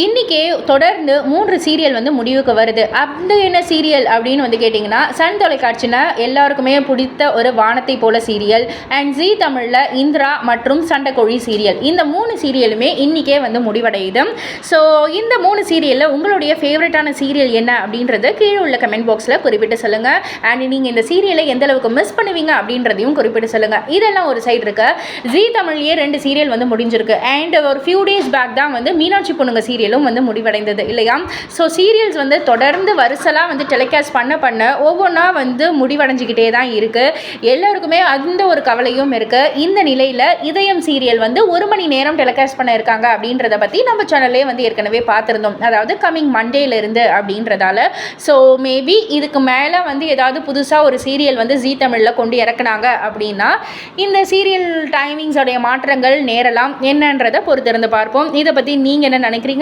இன்றைக்கே தொடர்ந்து மூன்று சீரியல் வந்து முடிவுக்கு வருது. அந்த என்ன சீரியல் அப்படின்னு வந்து கேட்டிங்கன்னா சன் தொலைக்காட்சினா எல்லாருக்குமே பிடித்த ஒரு வானத்தை போல சீரியல் அண்ட் ஜி தமிழில் இந்திரா மற்றும் சண்டைக்கோழி சீரியல். இந்த மூணு சீரியலுமே இன்றைக்கே வந்து முடிவடையுது. ஸோ இந்த மூணு சீரியலில் உங்களுடைய ஃபேவரட்டான சீரியல் என்ன அப்படின்றத கீழே உள்ள கமெண்ட் பாக்ஸில் குறிப்பிட்டு சொல்லுங்கள் அண்ட் நீங்கள் இந்த சீரியலை எந்த அளவுக்கு மிஸ் பண்ணுவீங்க அப்படின்றதையும் குறிப்பிட்டு சொல்லுங்கள் இதெல்லாம் ஒரு சைடு இருக்குது ஜி தமிழ்லேயே ரெண்டு சீரியல் வந்து முடிஞ்சிருக்கு. அண்ட் ஒரு ஃபியூ டேஸ் பேக் தான் வந்து மீனாட்சி பொண்ணுங்க சீரியல் சீரியலும் வந்து முடிவடைந்தது இல்லையா? ஸோ சீரியல்ஸ் வந்து தொடர்ந்து வருசலாக வந்து டெலிகாஸ்ட் பண்ண பண்ண ஒவ்வொன்றா வந்து முடிவடைஞ்சிக்கிட்டே தான் இருக்குது எல்லாருக்குமே அந்த ஒரு கவலையும் இருக்குது இந்த நிலையில் இதயம் சீரியல் வந்து ஒரு மணி நேரம் டெலிகாஸ்ட் பண்ண இருக்காங்க அப்படின்றத பற்றி நம்ம சேனல்லே வந்து ஏற்கனவே பார்த்துருந்தோம். அதாவது கம்மிங் மண்டேலேருந்து அப்படின்றதால. ஸோ மேபி இதுக்கு மேலே வந்து ஏதாவது புதுசாக ஒரு சீரியல் வந்து ஜீ தமிழில் கொண்டு இறக்குனாங்க அப்படின்னா இந்த சீரியல் டைமிங்ஸோடைய மாற்றங்கள் நேரலாம் என்னன்றதை பொறுத்திருந்து பார்ப்போம். இதை பற்றி நீங்கள் என்ன நினைக்கிறீங்க?